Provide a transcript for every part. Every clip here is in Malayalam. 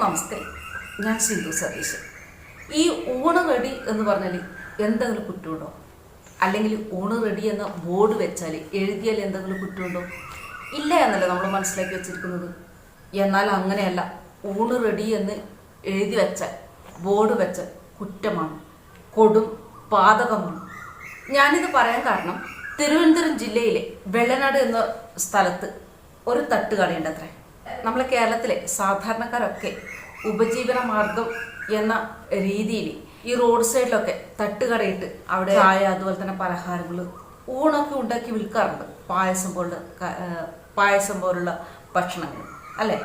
എല്ലാവർക്കും നമസ്കാരം. ഞാൻ സിന്ധു സതീശ് ഈ ഊണ് റെഡി എന്ന് പറഞ്ഞാൽ എന്തെങ്കിലും കുറ്റമുണ്ടോ? അല്ലെങ്കിൽ ഊണ് റെഡി എന്ന ബോർഡ് വെച്ചാൽ എഴുതിയാൽ എന്തെങ്കിലും കുറ്റമുണ്ടോ? ഇല്ല എന്നല്ല നമ്മൾ മനസ്സിലാക്കി വെച്ചിരിക്കുന്നത്. എന്നാൽ അങ്ങനെയല്ല. ഊണ് റെഡി എന്ന് എഴുതി വെച്ചാൽ ബോർഡ് വെച്ച കുറ്റമാണ്. കൊടും പാതകമാണ്. ഞാനിത് പറയാൻ കാരണം തിരുവനന്തപുരം ജില്ലയിലെ വെള്ളനാട് എന്ന സ്ഥലത്ത് ഒരു തട്ടുകടയുണ്ട് അത്രേ. നമ്മളെ കേരളത്തിലെ സാധാരണക്കാരൊക്കെ ഉപജീവന മാർഗം എന്ന രീതിയിൽ ഈ റോഡ് സൈഡിലൊക്കെ തട്ടുകടയിട്ട് അവിടെ ചായ അതുപോലെ തന്നെ പലഹാരങ്ങൾ ഊണൊക്കെ ഉണ്ടാക്കി വിൽക്കാറുണ്ട്. പായസം പോലുള്ള പായസം പോലുള്ള ഭക്ഷണങ്ങൾ. അല്ലേ?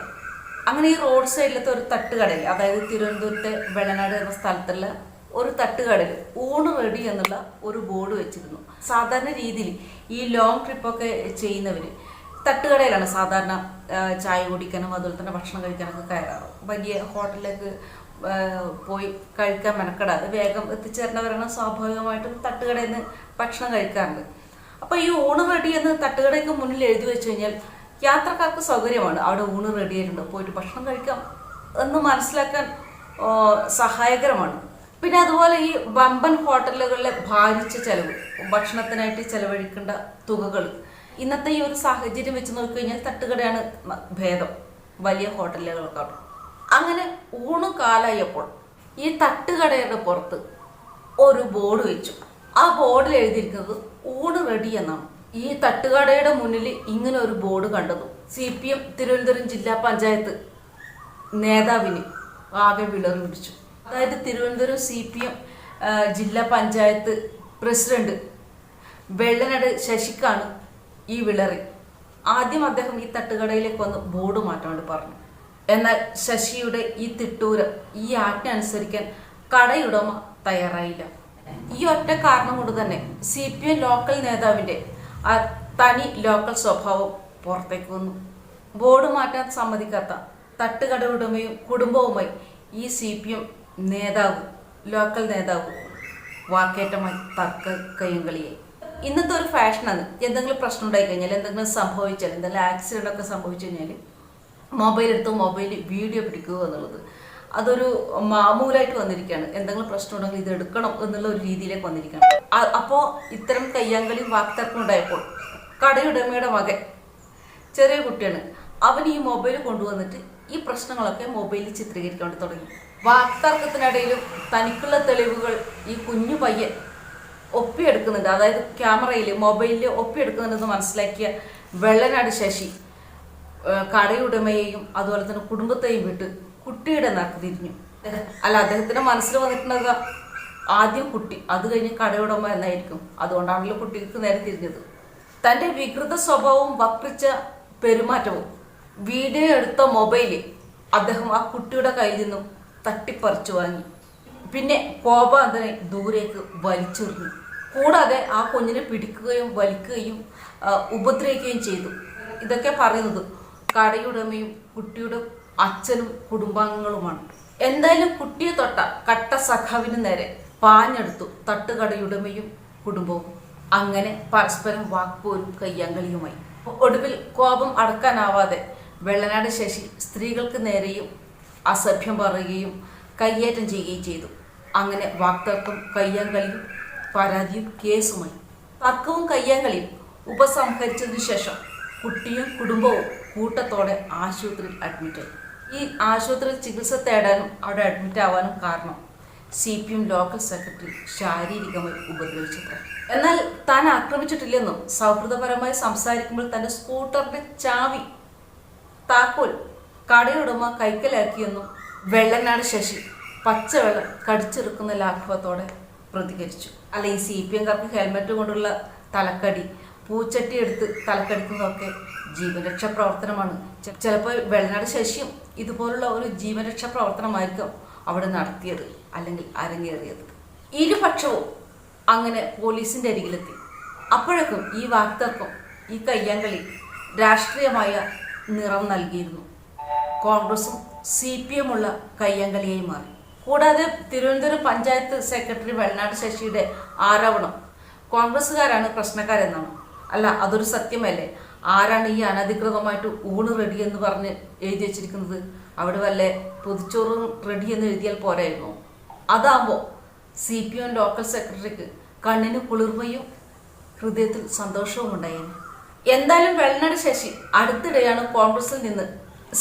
അങ്ങനെ ഈ റോഡ് സൈഡിലത്തെ ഒരു തട്ടുകടയിൽ അതായത് തിരുവനന്തപുരത്തെ വെള്ളനാട് എന്ന സ്ഥലത്തുള്ള ഒരു തട്ടുകടയിൽ ഊണ് റെഡി എന്നുള്ള ഒരു ബോർഡ് വെച്ചിരുന്നു. സാധാരണ രീതിയിൽ ഈ ലോങ് ട്രിപ്പൊക്കെ ചെയ്യുന്നവർ തട്ടുകടയിലാണ് സാധാരണ ചായ കുടിക്കാനും അതുപോലെ തന്നെ ഭക്ഷണം കഴിക്കാനൊക്കെ കയറാറ്. വലിയ ഹോട്ടലിലേക്ക് പോയി കഴിക്കാൻ മെനക്കെടാതെ വേഗം എത്തിച്ചേരുന്നവരാണ് സ്വാഭാവികമായിട്ടും തട്ടുകടയിൽ നിന്ന് ഭക്ഷണം കഴിക്കാറുണ്ട്. അപ്പോൾ ഈ ഊണ് റെഡി എന്ന് തട്ടുകടയ്ക്ക് മുന്നിൽ എഴുതി വെച്ച് കഴിഞ്ഞാൽ യാത്രക്കാർക്ക് സൗകര്യമാണ്. അവിടെ ഊണ് റെഡി ആയിട്ടുണ്ട്. പോയിട്ട് ഭക്ഷണം കഴിക്കാം എന്ന് മനസ്സിലാക്കാൻ സഹായകരമാണ്. പിന്നെ അതുപോലെ ഈ വമ്പൻ ഹോട്ടലുകളിലെ ഭാരിച്ച ചെലവ് ഭക്ഷണത്തിനായിട്ട് ചെലവഴിക്കേണ്ട തുകകൾ ഇന്നത്തെ ഈ ഒരു സാഹചര്യം വെച്ച് നോക്കിക്കഴിഞ്ഞാൽ തട്ടുകടയാണ് ഭേദം. വലിയ ഹോട്ടലുകൾക്കാണ് അങ്ങനെ ഊണ് കാലായപ്പോൾ ഈ തട്ടുകടയുടെ പുറത്ത് ഒരു ബോർഡ് വെച്ചു. ആ ബോർഡിൽ എഴുതിയിരിക്കുന്നത് ഊണ് റെഡി എന്നാണ്. ഈ തട്ടുകടയുടെ മുന്നിൽ ഇങ്ങനെ ഒരു ബോർഡ് കണ്ടതും സി പി എം തിരുവനന്തപുരം ജില്ലാ പഞ്ചായത്ത് നേതാവിന് ആകെ വിളറി പിടിച്ചു. അതായത് തിരുവനന്തപുരം സി പി എം ജില്ലാ പഞ്ചായത്ത് പ്രസിഡന്റ് വെള്ളനട് ശശിക്കാണ് ഈ വിളറി. ആദ്യം അദ്ദേഹം ഈ തട്ടുകടയിലേക്ക് വന്ന് ബോർഡ് മാറ്റാൻ വേണ്ടി പറഞ്ഞു. എന്നാൽ ശശിയുടെ ഈ തിട്ടൂരം ഈ ആജ്ഞ അനുസരിക്കാൻ കടയുടമ തയ്യാറായില്ല. ഈ ഒറ്റ കാരണം കൊണ്ട് തന്നെ സി പി എം ലോക്കൽ നേതാവിന്റെ ആ തനി ലോക്കൽ സ്വഭാവം പുറത്തേക്ക് വന്നു. ബോർഡ് മാറ്റാൻ സമ്മതിക്കാത്ത തട്ടുകട ഉടമയും കുടുംബവുമായി ഈ സി പി എം നേതാവ് ലോക്കൽ നേതാവ് വാക്കേറ്റമായി തർക്ക കയ്യങ്കളിയായി ഇന്നത്തെ ഒരു ഫാഷനാണ് എന്തെങ്കിലും പ്രശ്നം ഉണ്ടായി കഴിഞ്ഞാൽ എന്തെങ്കിലും സംഭവിച്ചാൽ എന്തെങ്കിലും ആക്സിഡന്റ് ഒക്കെ സംഭവിച്ചു കഴിഞ്ഞാൽ മൊബൈൽ എടുത്ത് മൊബൈൽ വീഡിയോ പിടിക്കുക എന്നുള്ളത്. അതൊരു മാമൂലായിട്ട് വന്നിരിക്കുകയാണ്. എന്തെങ്കിലും പ്രശ്നം ഉണ്ടെങ്കിൽ ഇത് എടുക്കണം എന്നുള്ള ഒരു രീതിയിലേക്ക് വന്നിരിക്കുകയാണ്. അപ്പോൾ ഇത്തരം കയ്യാങ്കളിയും വാക്തർക്കം ഉണ്ടായപ്പോൾ കടയുടമയുടെ മകൻ ചെറിയ കുട്ടിയാണ്. അവൻ ഈ മൊബൈൽ കൊണ്ടുവന്നിട്ട് ഈ പ്രശ്നങ്ങളൊക്കെ മൊബൈലിൽ ചിത്രീകരിക്കാൻ തുടങ്ങി. വാക്തർക്കത്തിനിടയിലും തനിക്കുള്ള തെളിവുകൾ ഈ കുഞ്ഞു പയ്യൻ ഒപ്പിയെടുക്കുന്നുണ്ട്. അതായത് ക്യാമറയിൽ മൊബൈലിൽ ഒപ്പിയെടുക്കുന്നുണ്ടെന്ന് മനസ്സിലാക്കിയ വെള്ളനാട് ശശി കടയുടമയെയും അതുപോലെ തന്നെ കുടുംബത്തെയും വിട്ട് കുട്ടിയുടെ നേർക്ക് തിരിഞ്ഞു. അല്ല അദ്ദേഹത്തിന്റെ മനസ്സിൽ വന്നിട്ടുണ്ടാകുക ആദ്യം കുട്ടി അത് കഴിഞ്ഞ് കടയുടമ എന്നായിരിക്കും. അതുകൊണ്ടാണല്ലോ കുട്ടിക്ക് നേരെ തിരിഞ്ഞത്. തന്റെ വികൃത സ്വഭാവവും വക്രിച്ച പെരുമാറ്റവും വീഡിയോ എടുത്ത മൊബൈൽ അദ്ദേഹം ആ കുട്ടിയുടെ കയ്യിൽ നിന്നും തട്ടിപ്പറിച്ചു വാങ്ങി. പിന്നെ കോപാന്തനെ ദൂരേക്ക് വലിച്ചെറിഞ്ഞു. കൂടാതെ ആ കുഞ്ഞിനെ പിടിക്കുകയും വലിക്കുകയും ഉപദ്രവിക്കുകയും ചെയ്തു. ഇതൊക്കെ പറയുന്നത് കടയുടമയും കുട്ടിയുടെ അച്ഛനും കുടുംബാംഗങ്ങളുമാണ്. എന്തായാലും കുട്ടിയെ തൊട്ട കട്ട സഖാവിന് നേരെ പാഞ്ഞെടുത്തു തട്ടുകടയുടമയും കുടുംബവും. അങ്ങനെ പരസ്പരം വാക്പോരും കയ്യാങ്കളിയുമായി. ഒടുവിൽ കോപം അടക്കാനാവാതെ വെള്ളനാട് ശശി സ്ത്രീകൾക്ക് നേരെയും അസഭ്യം പറയുകയും കയ്യേറ്റം ചെയ്യുകയും ചെയ്തു. അങ്ങനെ വാക്തർക്കം കയ്യാങ്കളിയും പരാതിയും കേസുമായി. തർക്കവും കയ്യാങ്കളിയും ഉപസംഹരിച്ചതിനു ശേഷം കുട്ടിയും കുടുംബവും കൂട്ടത്തോടെ ആശുപത്രിയിൽ അഡ്മിറ്റായി ഈ ആശുപത്രിയിൽ ചികിത്സ തേടാനും അവിടെ അഡ്മിറ്റ് ആവാനും കാരണം C P M local secretary ശാരീരികമായി ഉപദ്രവിച്ചത്ര. എന്നാൽ താൻ ആക്രമിച്ചിട്ടില്ലെന്നും സൗഹൃദപരമായി സംസാരിക്കുമ്പോൾ തന്റെ സ്കൂട്ടറിന്റെ ചാവി താക്കോൽ കടയുടമ കൈക്കലാക്കിയെന്നും വെള്ളനാട് ശശി പച്ചവെള്ളം കടിച്ചെടുക്കുന്ന ലാഘവത്തോടെ പ്രതികരിച്ചു. അല്ല ഈ സി പി എംകാർക്ക് ഹെൽമെറ്റ് കൊണ്ടുള്ള തലക്കടി പൂച്ചട്ടി എടുത്ത് തലക്കടിക്കുന്നതൊക്കെ ജീവരക്ഷാ പ്രവർത്തനമാണ്. ചിലപ്പോൾ വെള്ളനാട് ശശിയും ഇതുപോലുള്ള ഒരു ജീവരക്ഷാ പ്രവർത്തനമായിരിക്കും അവിടെ നടത്തിയത് അല്ലെങ്കിൽ അരങ്ങേറിയത്. ഇരുപക്ഷവും അങ്ങനെ പോലീസിന്റെ അരികിലെത്തി. അപ്പോഴേക്കും ഈ വാക്തർക്കം ഈ കയ്യാങ്കളി രാഷ്ട്രീയമായ നിറം നൽകിയിരുന്നു. കോൺഗ്രസും സി പി എമ്മുള്ള കയ്യാങ്കളിയായി മാറി. കൂടാതെ തിരുവനന്തപുരം പഞ്ചായത്ത് സെക്രട്ടറി വെള്ളനാട് ശശിയുടെ ആരോപണം കോൺഗ്രസ്സുകാരാണ് പ്രശ്നക്കാരെന്നാണ്. അല്ല അതൊരു സത്യമല്ലേ? ആരാണ് ഈ അനധികൃതമായിട്ട് ഊണ് റെഡി എന്ന് പറഞ്ഞ് എഴുതി വെച്ചിരിക്കുന്നത്? അവിടെ വല്ല പൊതിച്ചോറും റെഡി എന്ന് എഴുതിയാൽ പോരായിരുന്നു? അതാകുമ്പോൾ സി പി എം ലോക്കൽ സെക്രട്ടറിക്ക് കണ്ണിന് കുളിർമയും ഹൃദയത്തിൽ സന്തോഷവും ഉണ്ടായേനെ. എന്തായാലും വെള്ളനാട് ശശി അടുത്തിടെയാണ് കോൺഗ്രസിൽ നിന്ന്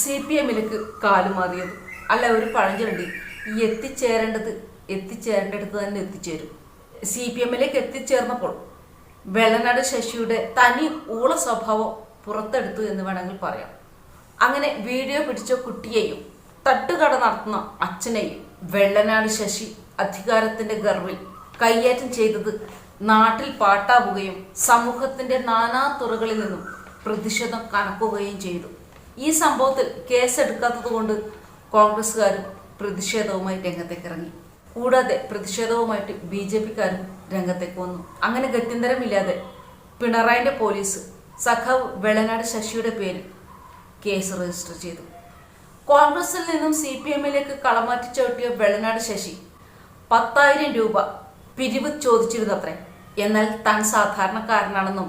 സി പി എമ്മിലേക്ക് കാലുമാറിയത് അല്ല ഒരു പഴഞ്ചൊല്ലി. ഈ എത്തിച്ചേരേണ്ടത് എത്തിച്ചേരേണ്ടടുത്ത് തന്നെ എത്തിച്ചേരും. സി പി എമ്മിലേക്ക് എത്തിച്ചേർന്നപ്പോൾ വെള്ളനാട് ശശിയുടെ തനി ഊള സ്വഭാവം പുറത്തെടുത്തു എന്ന് വേണമെങ്കിൽ പറയാം. അങ്ങനെ വീഡിയോ പിടിച്ച കുട്ടിയെയും തട്ടുകട നടത്തുന്ന അച്ഛനെയും വെള്ളനാട് ശശി അധികാരത്തിന്റെ ഗർവിൽ കയ്യേറ്റം ചെയ്തത് നാട്ടിൽ പാട്ടാവുകയും സമൂഹത്തിന്റെ നാനാ തുറകളിൽ നിന്നും പ്രതിഷേധം കനക്കുകയും ചെയ്തു. ഈ സംഭവത്തിൽ കേസെടുക്കാത്തത് കൊണ്ട് കോൺഗ്രസ്സുകാരും പ്രതിഷേധവുമായി രംഗത്തേക്ക് ഇറങ്ങി. കൂടാതെ പ്രതിഷേധവുമായിട്ട് ബി ജെ പിക്കാരും രംഗത്തേക്ക് വന്നു. അങ്ങനെ ഗത്യന്തരമില്ലാതെ പിണറായിന്റെ പോലീസ് സഖാവ് വെളനാട് ശശിയുടെ പേരിൽ കേസ് രജിസ്റ്റർ ചെയ്തു. കോൺഗ്രസിൽ നിന്നും സി പി എമ്മിലേക്ക് കളമാറ്റി ചവിട്ടിയ വെള്ളനാട് ശശി പത്തായിരം രൂപ പിരിവ് ചോദിച്ചിരുന്നത്രേ. എന്നാൽ താൻ സാധാരണക്കാരനാണെന്നും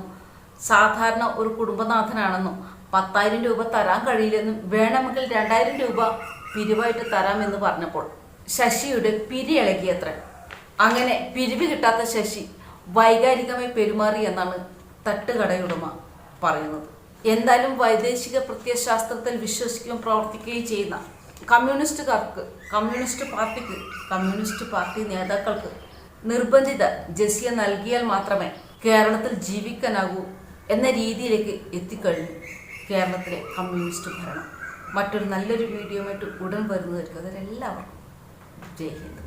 സാധാരണ ഒരു കുടുംബനാഥനാണെന്നും പത്തായിരം രൂപ തരാൻ കഴിയില്ലെന്നും വേണമെങ്കിൽ രണ്ടായിരം രൂപ പിരിവായിട്ട് തരാമെന്ന് പറഞ്ഞപ്പോൾ ശശിയുടെ പിരി ഇളകിയത്ര. അങ്ങനെ പിരിവ് കിട്ടാത്ത ശശി വൈകാരികമായി പെരുമാറി എന്നാണ് തട്ടുകടയുടമ പറയുന്നത്. എന്തായാലും വൈദേശിക പ്രത്യശാസ്ത്രത്തിൽ വിശ്വസിക്കുകയും പ്രവർത്തിക്കുകയും ചെയ്യുന്ന കമ്മ്യൂണിസ്റ്റുകാർക്ക് കമ്മ്യൂണിസ്റ്റ് പാർട്ടിക്ക് കമ്മ്യൂണിസ്റ്റ് പാർട്ടി നേതാക്കൾക്ക് നിർബന്ധിത ജസ്യ നൽകിയാൽ മാത്രമേ കേരളത്തിൽ ജീവിക്കാനാകൂ എന്ന രീതിയിലേക്ക് എത്തിക്കഴിഞ്ഞു. കേരളത്തിലെ കമ്മ്യൂണിസ്റ്റ് ഭരണം. മറ്റൊരു നല്ലൊരു വീഡിയോയുമായിട്ട് ഉടൻ വരുന്നതായിരിക്കും. അതിലെല്ലാവർക്കും ജയ് ഹിന്ദ്.